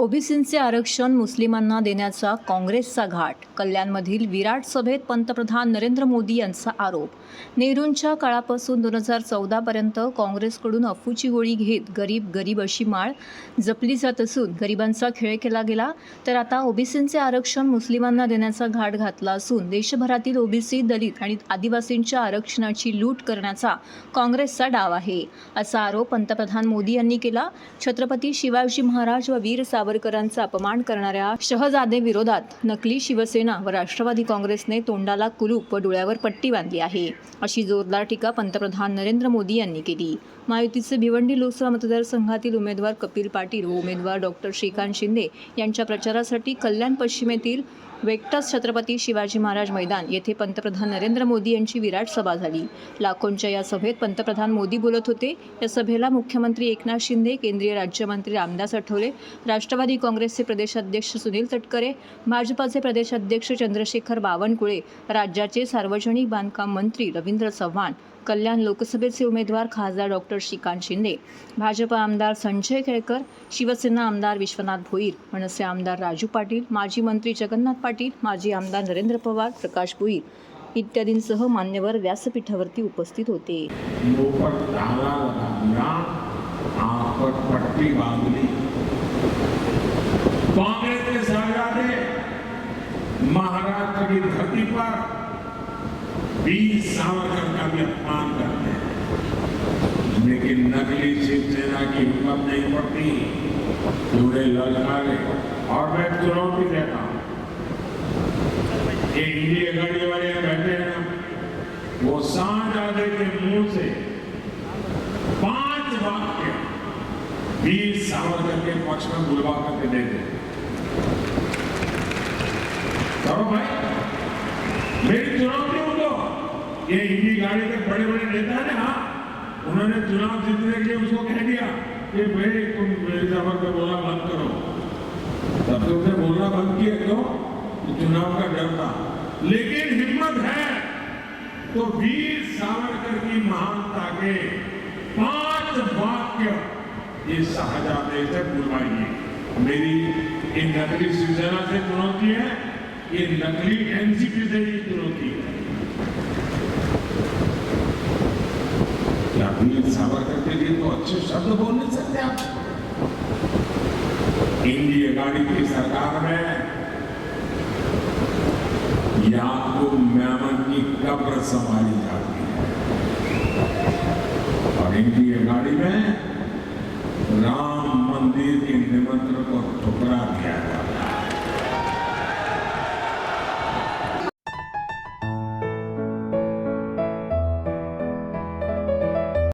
ओबीसींचे आरक्षण मुस्लिमांना देण्याचा काँग्रेसचा घाट कल्याणमधील विराट सभेत पंतप्रधान नरेंद्र मोदी यांचा आरोप. नेहरूंच्या काळापासून दोन हजार चौदापर्यंत काँग्रेसकडून अफूची गोळी घेत गरीब गरीब अशी माळ जपली जात असून गरिबांचा खेळ केला गेला तर आता ओबीसींचे आरक्षण मुस्लिमांना देण्याचा घाट घातला असून देशभरातील ओबीसी दलित आणि आदिवासींच्या आरक्षणाची लूट करण्याचा काँग्रेसचा डाव आहे असा आरोप पंतप्रधान मोदी यांनी केला. छत्रपती शिवाजी महाराज व वीर सावरकरांचा अपमान करणाऱ्या शहजादे विरोधात नकली शिवसेना व राष्ट्रवादी काँग्रेसने तोंडाला कुलूप व डोळ्यावर पट्टी बांधली आहे. अशी जोरदार टीका पंतप्रधान नरेंद्र मोदी यांनी केली. महायुतीचे भिवंडी लोकसभा मतदारसंघातील उमेदवार कपिल पाटील व उमेदवार डॉक्टर श्रीकांत शिंदे यांच्या प्रचारासाठी कल्याण पश्चिमेतील वेक्टस छत्रपती शिवाजी महाराज मैदान येथे पंतप्रधान नरेंद्र मोदी यांची विराट सभा झाली. लाखोंच्या या सभेत पंतप्रधान मोदी बोलत होते. या सभेला मुख्यमंत्री एकनाथ शिंदे केंद्रीय राज्यमंत्री रामदास आठवले राष्ट्रवादी काँग्रेसचे प्रदेशाध्यक्ष सुनील तटकरे भाजपाचे प्रदेशाध्यक्ष चंद्रशेखर बावनकुळे राज्याचे सार्वजनिक बांधकाम मंत्री रवींद्र चव्हाण कल्याण लोकसभेचे उमेदवार खासदार डॉक्टर श्रीकांत शिंदे भाजप आमदार संजय केळकर शिवसेना आमदार विश्वनाथ भोईर मनसे आमदार राजू पाटील माजी मंत्री जगन्नाथ पाटील माजी आमदार नरेंद्र पवार प्रकाश भोईर इत्यादींसह मान्यवर व्यासपीठावरती उपस्थित होते. कांग्रेस के शहजादे महाराष्ट्र की धरती पर. वीर सावरकर का भी अपमान करते हैं। लेकिन नकली शिवसेना की हिम्मत नहीं पड़ती। पूरे ललकारे और मैं चुनौती देता हूँ। ये गाड़ी वाले बैठे हैं वो शाहजादे के मुँह से पाँच वाक्य वीर सावरकर के पक्ष में बुलवा करके दे दे। करो भाई, मेरी चुनौती ये हिंदी गाड़ी के बड़े बड़े नेता है ना उन्होंने चुनाव जीतने के लिए उसको कह दिया कि भाई, तुम वीर सावरकर बोलना बंद करो। तब तो उसने बोलना बंद किया क्यों कि चुनाव का डर था। लेकिन हिम्मत है तो वीर सावरकर की महानता के पाँच वाक्य ये शाहजादे से बुलवाइए मेरी इन नकली शिवसेना से चुनौती है, ये नकली एनसीपी से भी चुनौती है क्या वीर सावरकर के लिए अच्छे शब्द बोल नहीं सकते आप इंडिया गाड़ी की सरकार में यहाँ को म्यामन की कब्र संभाली जाती है। और इनकी ये गाड़ी में राम मंदिर के निमंत्रण को ठुकरा दिया है।